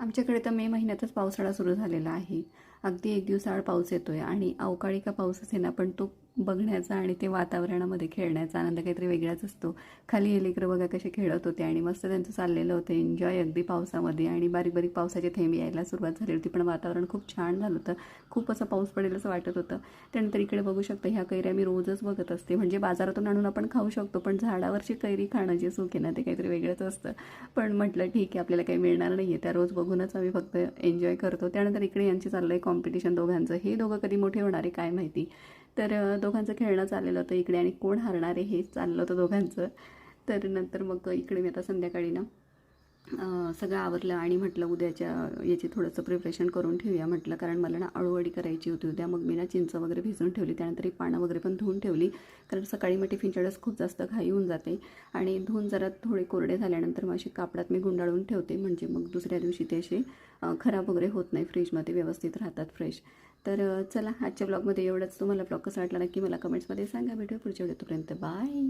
आमच्याकडे तर मे महिन्यातच पावसाळा सुरू झालेला आहे. अगदी एक दिवसाआड पाऊस येतो आहे आणि अवकाळी का पाऊस असे ना पण तो बघण्याचा आणि ते वातावरणामध्ये खेळण्याचा आनंद काहीतरी वेगळाच असतो. खाली हे लेकरं बघा कसे खेळत होते आणि मस्त त्यांचं चाललेलं होतं. एन्जॉय अगदी पावसामध्ये आणि बारीक बारीक पावसाचे थेंब यायला सुरुवात झाली होती. पण वातावरण खूप छान झालं होतं. खूप असं पाऊस पडेल असं वाटत होतं. त्यानंतर इकडे बघू शकतो ह्या कैऱ्या मी रोजच बघत असते. म्हणजे बाजारातून आणून आपण खाऊ शकतो पण झाडावरची कैरी खाणं जे सुख आहे ना ते काहीतरी वेगळंच असतं. पण म्हटलं ठीक आहे आपल्याला काही मिळणार नाही आहे त्या रोज बघूनच आम्ही फक्त एन्जॉय करतो. त्यानंतर इकडे यांचे चाललं आहे कॉम्पिटिशन दोघांचं. हे दोघं कधी मोठे होणार आहे काय माहिती. तर दोघांचं खेळणं चाललेलं होतं इकडे आणि कोण हरणार आहे हे चाललं होतं दोघांचं. तर नंतर मग इकडे मी आता संध्याकाळी ना सगळं आवरलं आणि म्हटलं उद्याच्या याची थोडंसं प्रिपरेशन करून ठेवूया म्हटलं. कारण मला ना अळूवडी करायची होती. उद्या मग मी ना चिंच वगैरे भिजवून ठेवली. त्यानंतर ही पानं वगैरे पण धुवून ठेवली. कारण सकाळी मग टिफिनच्या वेळेस खूप जास्त घाई होऊन जाते. आणि धुवून जरा थोडे कोरडे झाल्यानंतर मग अशी कापडात मी गुंडाळून ठेवते. म्हणजे मग दुसऱ्या दिवशी ते असे खराब वगैरे होत नाही. फ्रीजमध्ये व्यवस्थित राहतात फ्रेश तर चला आजच्या ब्लॉगमध्ये एवढंच. तुम्हाला ब्लॉग कसा वाटला नक्की मला कमेंट्समध्ये सांगा. भेटूया पुढच्या वेळेपर्यंत बाय